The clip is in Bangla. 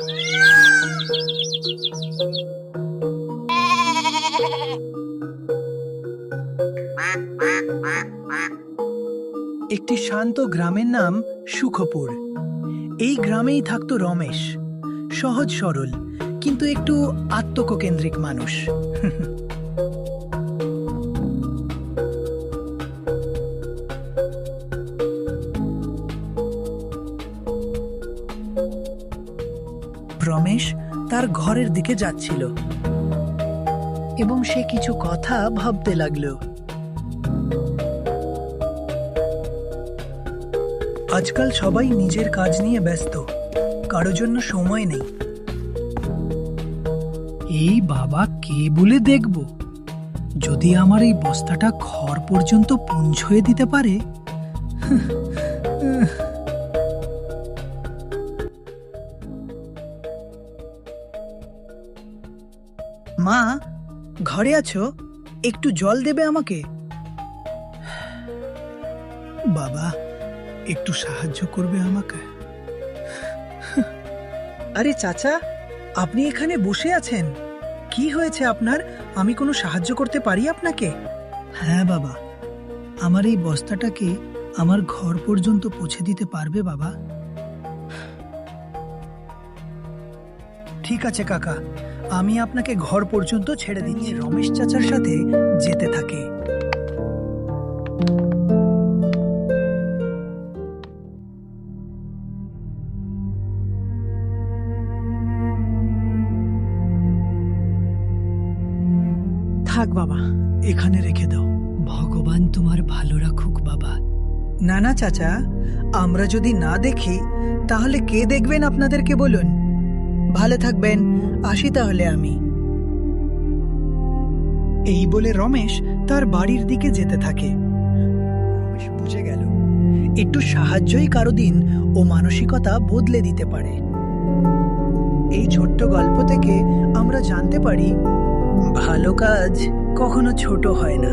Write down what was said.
একটি শান্ত গ্রামের নাম সুখপুর। এই গ্রামেই থাকতো রমেশ। সহজ সরল, কিন্তু একটু আত্মককেন্দ্রিক মানুষ। রমেশ তার ঘরের দিকে যাচ্ছিল। এবং সে কিছু কথা ভাবতে লাগল। আজকাল সবাই নিজের কাজ নিয়ে ব্যস্ত। কারও জন্য সময় নেই। এই বাবা কে বলে দেখব? যদি আমার এই বস্তাটা ঘর পর্যন্ত পৌঁছয়ে দিতে পারে? মা, ঘরে আছো? একটু জল দেবে আমাকে? বাবা, একটু সাহায্য করবে আমাকে। আরে চাচা, আপনি এখানে বসে আছেন। কি হয়েছে আপনার? আমি কোনো সাহায্য করতে পারি আপনাকে? হ্যাঁ বাবা, আমার এই বস্তাটাকে আমার ঘর পর্যন্ত পৌঁছে দিতে পারবে বাবা। ঠিক আছে কাকা। আমি আপনাকে ঘর পর্যন্ত ছেড়ে দিচ্ছি। রমেশ চাচার সাথে যেতে থাকে। থাক বাবা এখানে রেখে দাও। ভগবান তোমার ভালো রাখুক বাবা। না না চাচা আমরা যদি না দেখি তাহলে কে দেখবেন আপনাদেরকে বলুন? ভালো থাকবেন, আসি তাহলে আমি। এই বলে রমেশ তার বাড়ির দিকে যেতে থাকে। রমেশ বুঝে গেল, একটু সাহায্যই কারও দিন ও মানসিকতা বদলে দিতে পারে। এই ছোট্ট গল্প থেকে আমরা জানতে পারি, ভালো কাজ কখনো ছোট হয় না।